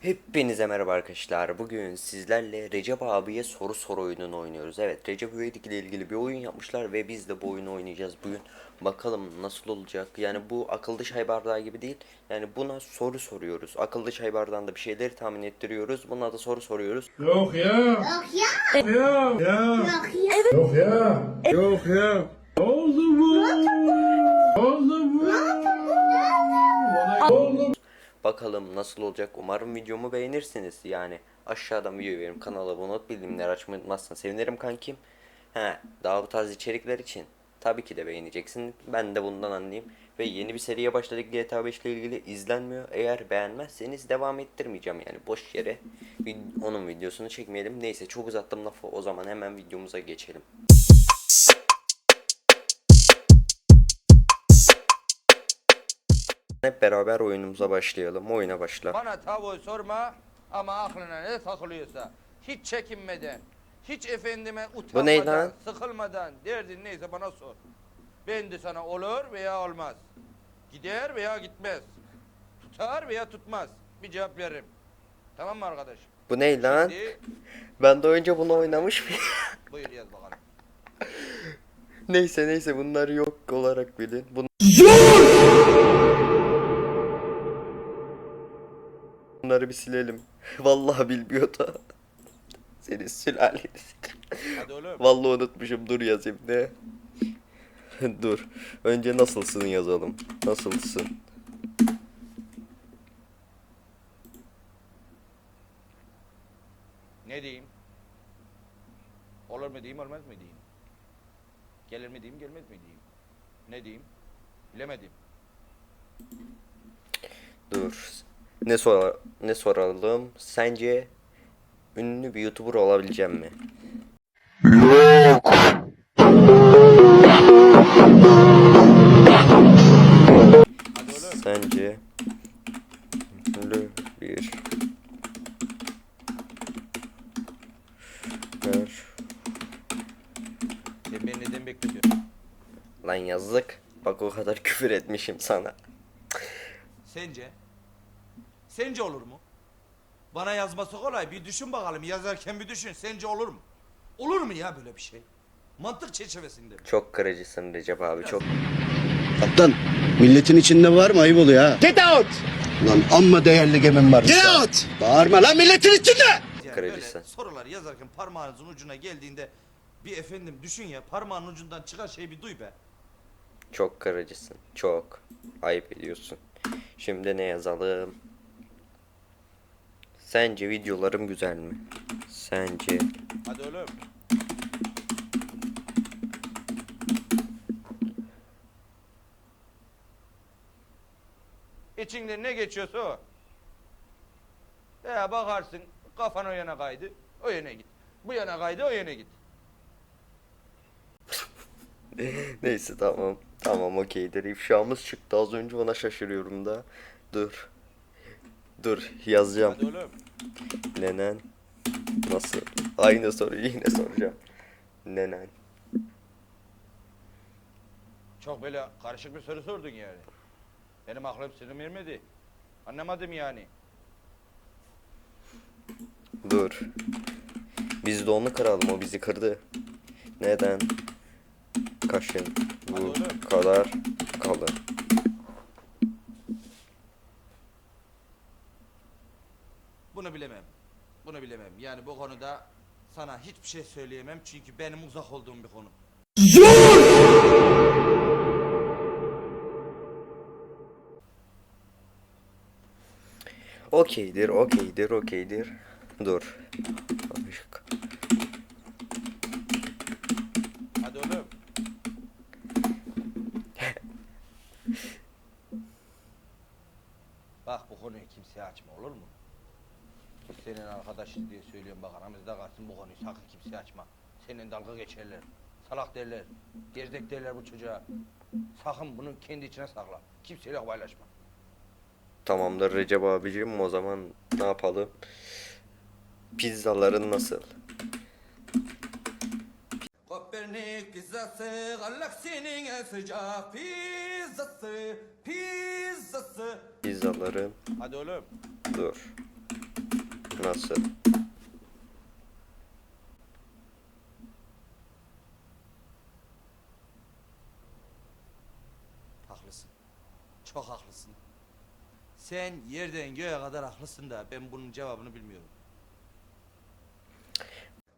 Hepinize merhaba arkadaşlar. Bugün sizlerle Recep abiye soru soru oyununu oynuyoruz. Evet Recep İvedik ile ilgili bir oyun yapmışlar ve biz de bu oyunu oynayacağız bugün. Bakalım nasıl olacak. Yani bu akıllı çay bardağı gibi değil. Yani buna soru soruyoruz. Akıllı çay bardağında bir şeyleri tahmin ettiriyoruz. Buna da soru soruyoruz. Yok ya. Yok ya. Ya. Ya. Yok ya. Yok ya. Yok ya. Oldu bu. Oldu bu. Bana oldu. Bakalım nasıl olacak. Umarım videomu beğenirsiniz. Yani aşağıdan video verim. Kanala abone olup bildirimleri açmayı unutmazsan sevinirim kankim. He, daha bu tarz içerikler için tabii ki de beğeneceksin. Ben de bundan anlayayım. Ve yeni bir seriye başladık GTA 5 ile ilgili izlenmiyor. Eğer beğenmezseniz devam ettirmeyeceğim yani boş yere onun videosunu çekmeyelim. Neyse çok uzattım lafı. O zaman hemen videomuza geçelim. Hep beraber oyunumuza başlayalım. Oyuna başla. Bana tavuğu sorma ama aklına ne takılıyorsa hiç çekinmeden, hiç efendime utanmadan, ne lan? sıkılmadan derdin neyse bana sor. Ben de sana olur veya olmaz. Gider veya gitmez. Tutar veya tutmaz. Bir cevap veririm. Tamam mı arkadaş? Bu ne lan? Şimdi Ben de önce bunu oynamış mıyım? buyur yaz bakalım. neyse neyse bunlar yok olarak bilin. Bun bir silelim. Vallahi bilmiyordu. Seni sülaleni. Hadi oğlum. Vallahi unutmuşum. Dur yazayım ne? Dur. Önce nasılsın yazalım. Nasılsın? Ne diyeyim? Olur mu diyeyim, olmaz mı diyeyim? Gelir mi diyeyim, gelmez mi diyeyim? Ne diyeyim? Bilemedim. Dur. Ne sor ne soralım? Sence ünlü bir YouTuber olabileceğim mi? Oğlum. Sence ünlü bir Ver. Sen beni neden bekletiyorsun? Lan yazık. Bak o kadar küfür etmişim sana. Sence? Sence olur mu? Bana yazması kolay. Bir düşün bakalım. Yazarken bir düşün. Sence olur mu? Olur mu ya böyle bir şey? Mantık çerçevesinde mi? Çok kırıcısın Recep abi çok. Kaptan, milletin içinde var mı? Ayıp oluyor ha. Get out! Lan amma değerli gemim var. Get out! Bağırma lan milletin içinde! Yani Kırıcısın. böyle soruları yazarken parmağınızın ucuna geldiğinde bir efendim düşün ya parmağın ucundan çıkan şeyi bir duy be. Çok kırıcısın. Çok. Ayıp ediyorsun. Şimdi ne yazalım? Sence videolarım güzel mi? Sence Hadi oğlum. İçinde ne geçiyorsa o. Veya bakarsın kafan o yana kaydı, o yana git. Bu yana kaydı, o yana git. Neyse tamam. Tamam okeydir. İfşamız çıktı az önce ona şaşırıyorum da. Dur. Dur yazacağım. Hadi oğlum. Nenen nasıl? Aynı soruyu yine soracağım. Nenen. Çok böyle karışık bir soru sordun yani. Benim aklım sırrım ermedi. Anlamadım yani. Dur. Biz de onu kıralım o bizi kırdı. Neden? Kaşın bu oğlum. kadar kalın. Bunu bilemem. Bunu bilemem. Yani bu konuda sana hiçbir şey söyleyemem çünkü benim uzak olduğum bir konu. Okeydir, okeydir, okeydir. Dur. Hadi oğlum. Bak bu konuyu kimseye açma olur mu? Senin arkadaşın diye söylüyorum bak aramızda kalsın bu konuyu sakın kimseye açma. Senin dalga geçerler. Salak derler. Gerzek derler bu çocuğa. Sakın bunu kendi içine sakla. Kimseyle paylaşma. Tamamdır Recep abicim o zaman ne yapalım? Pizzaların nasıl? Kopernik pizzası, galaksinin en sıcak pizzası, pizzası. Pizzaların Hadi oğlum. dur. Nasıl? Haklısın. Çok haklısın. Sen yerden göğe kadar haklısın da ben bunun cevabını bilmiyorum.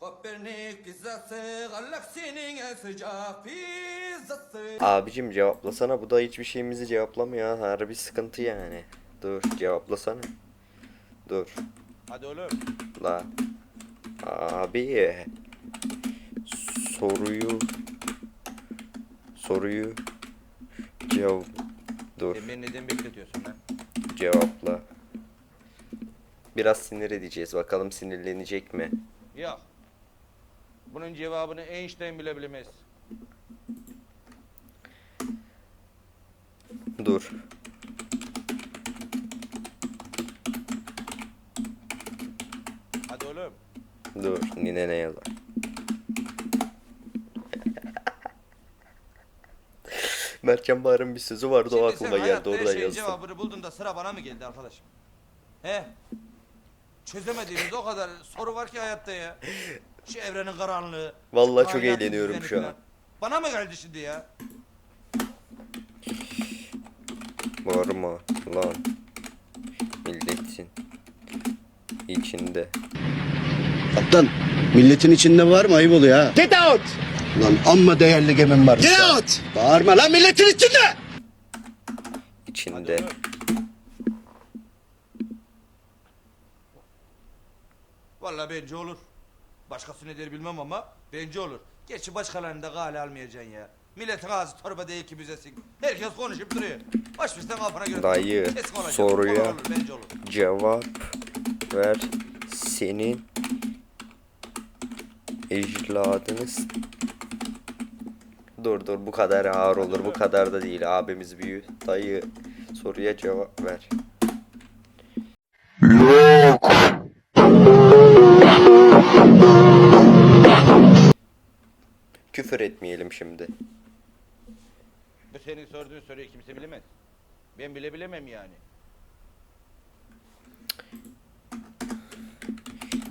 Kopernik pizzası, galaksinin en sıcak pizzası. Abicim cevaplasana bu da hiçbir şeyimizi cevaplamıyor. ha. Harbi sıkıntı yani. Dur cevaplasana. Dur. Hadi oğlum. La. Abi. Soruyu. Soruyu. Cevap. Dur. Beni neden bekletiyorsun lan? Cevapla. Biraz sinir edeceğiz. Bakalım sinirlenecek mi? Yok. Bunun cevabını Einstein bile bilemez. Dur. Hadi oğlum. Dur. Nine ne yazar? Mertcan Bahar'ın bir sözü vardı o Şimdi aklıma sen geldi hayatta her orada şeyin yazdım. cevabını buldun da sıra bana mı geldi arkadaşım? He? Çözemediğimiz o kadar soru var ki hayatta ya. Şu evrenin karanlığı. Vallahi çok kainatın eğleniyorum düzeni şu an. filan. Bana mı geldi şimdi ya? Bağırma lan. Milletin içinde. Kaptan milletin içinde var mı ayıp oluyor ha? Get out! Lan amma değerli gemim var. Get out! Bağırma lan milletin içinde! İçinde. Vallahi bence olur. Başkası ne der bilmem ama bence olur. Gerçi başkalarını da gale almayacaksın ya. Milletin ağzı torba değil ki büzesin. Herkes konuşup duruyor. Baş bir sen kafana göre. Dayı, Kesin olacak. soruya- Olur, olur, bence olur. Cevap ver. Senin ecladınız. Dur dur bu kadar ağır olur. Bu kadar da değil. Abimiz büyü. Dayı soruya cevap ver. Küfür etmeyelim şimdi. Bu senin sorduğun soruyu kimse bilemez. Ben bile bilemem yani.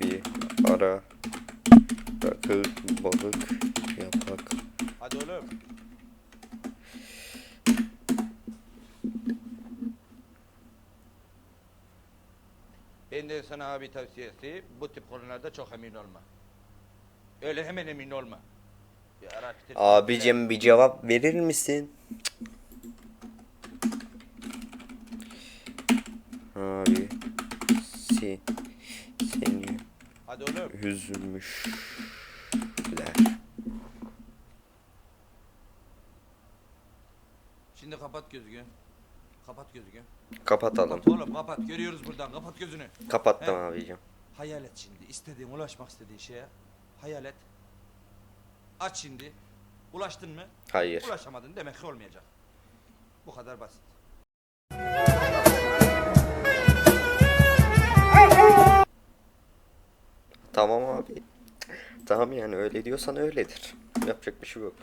Bir ara rakı balık yapak. Hadi oğlum. Benden sana abi tavsiyesi bu tip konularda çok emin olma. Öyle hemen emin olma. Bir araştır. Abicim bir cevap verir misin? Abi si, seni Hadi oğlum. üzmüşler. Şimdi kapat gözünü. Kapat gözünü. Kapatalım. Kapat oğlum kapat. Görüyoruz buradan. Kapat gözünü. Kapattım He. abicim. Hayal et şimdi. istediğin, ulaşmak istediğin şeye. Hayal et. Aç şimdi. Ulaştın mı? Hayır. Ulaşamadın demek ki olmayacak. Bu kadar basit. Tamam abi. Tamam yani öyle diyorsan öyledir. Yapacak bir şey yok.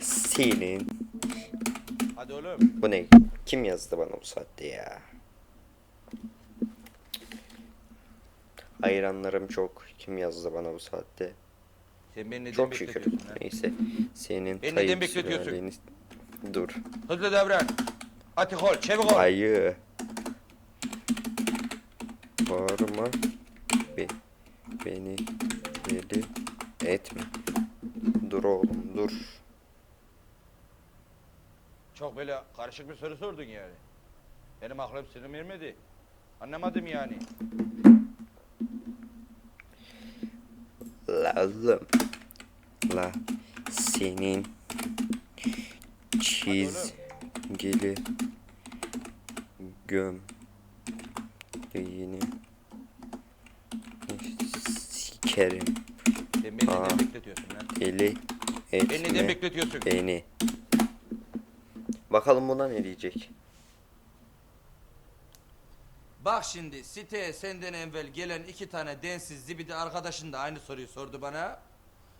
Senin Hadi oğlum. bu ne? Kim yazdı bana bu saatte ya? Hayranlarım çok. Kim yazdı bana bu saatte? Sen beni neden Çok şükür. bekletiyorsun lan? Neyse. Senin Beni neden bekletiyorsun? Sülaleni- Dur. Hızlı davran. Atik ol, çevik ol. Ayı. Bağırma. Be beni deli etme. Dur oğlum dur. Çok böyle karışık bir soru sordun yani. Benim aklım sınır ermedi. Anlamadım yani. La oğlum. La senin çizgili gömleğini sikerim. Sen beni Aa. neden bekletiyorsun lan? Deli Beni neden etme bekletiyorsun? beni. Bakalım buna ne diyecek? Bak şimdi siteye senden evvel gelen iki tane densiz zibidi arkadaşın da aynı soruyu sordu bana.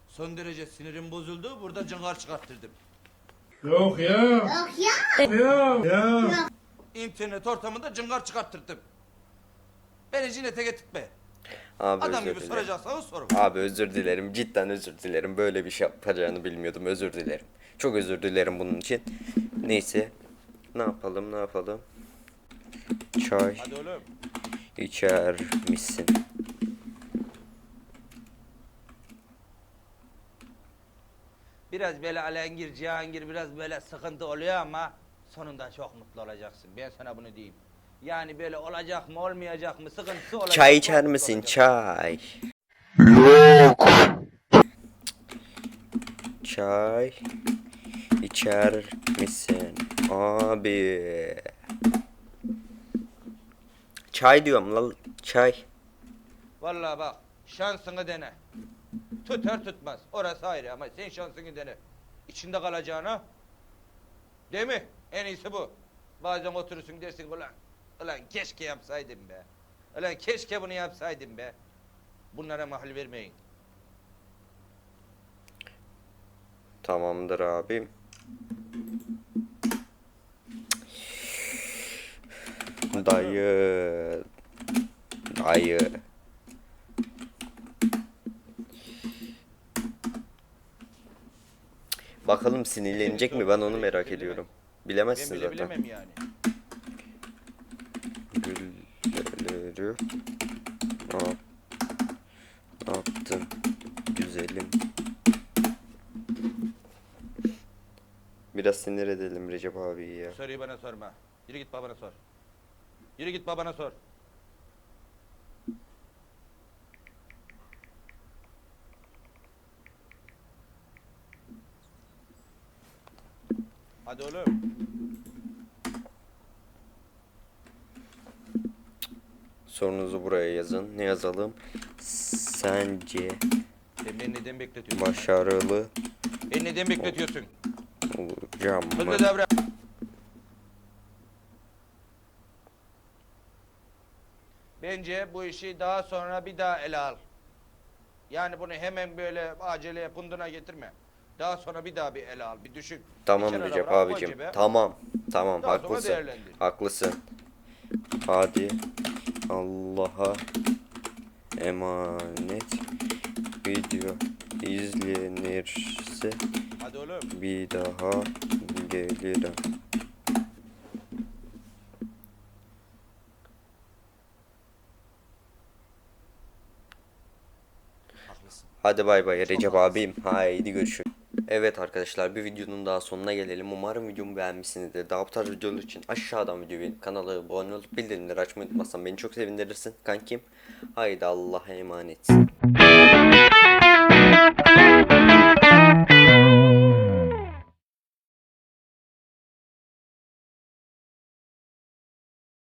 Son derece sinirim bozuldu. Burada cıngar çıkarttırdım. Yok ya. Yok ya. Ya. Ya. İnternet ortamında cıngar çıkarttırdım. Beni cinnete getirtme. Abi Adam özür gibi dilerim. soracaksanız sorun. Abi özür dilerim. Cidden özür dilerim. Böyle bir şey yapacağını bilmiyordum. Özür dilerim. Çok özür dilerim bunun için. Neyse. Ne yapalım ne yapalım. Çay Hadi oğlum. içer misin? Biraz böyle alengir, cihangir biraz böyle sıkıntı oluyor ama sonunda çok mutlu olacaksın. Ben sana bunu diyeyim. Yani böyle olacak mı olmayacak mı sıkıntısı olacak. Çay içer misin? Çay. Çay içer misin? Abi. Çay diyorum lan. Çay. Vallahi bak şansını dene. Tutar tutmaz. Orası ayrı ama sen şansını dene. İçinde kalacağına. Değil mi? En iyisi bu. Bazen oturursun dersin ulan. Ulan keşke yapsaydım be. Ulan keşke bunu yapsaydım be. Bunlara mahal vermeyin. Tamamdır abim. Dayı. Dayı. Bakalım sinirlenecek mi? Ben onu merak ediyorum. Bilemezsin bile zaten. bilemem yani. Gülleri al. Attım. Güzelim. Biraz sinir edelim Recep abiyi ya. Soruyu bana sorma. Yürü git babana sor. Yürü git babana sor. Hadi oğlum. Sorunuzu buraya yazın. Ne yazalım? Sence Sen beni neden bekletiyorsun? başarılı Beni neden bekletiyorsun? olacağım mı? Hızlı davran. Bence bu işi daha sonra bir daha ele al. Yani bunu hemen böyle aceleye punduna getirme. Daha sonra bir daha bir ele al, bir düşün. Tamam Bir kenara Recep bırak, koy abicim. cebe. Tamam. Tamam Daha sonra haklısın. değerlendir. Haklısın. Hadi Allah'a emanet video izlenirse bir daha gelirim. Hadi bay bay Recep abim. Haydi görüşürüz. Evet arkadaşlar bir videonun daha sonuna gelelim. Umarım videomu beğenmişsinizdir. Daha bu tarz videolar için aşağıdan videoyu kanala abone olup bildirimleri açmayı unutmazsan beni çok sevindirirsin kankim. Haydi Allah'a emanet.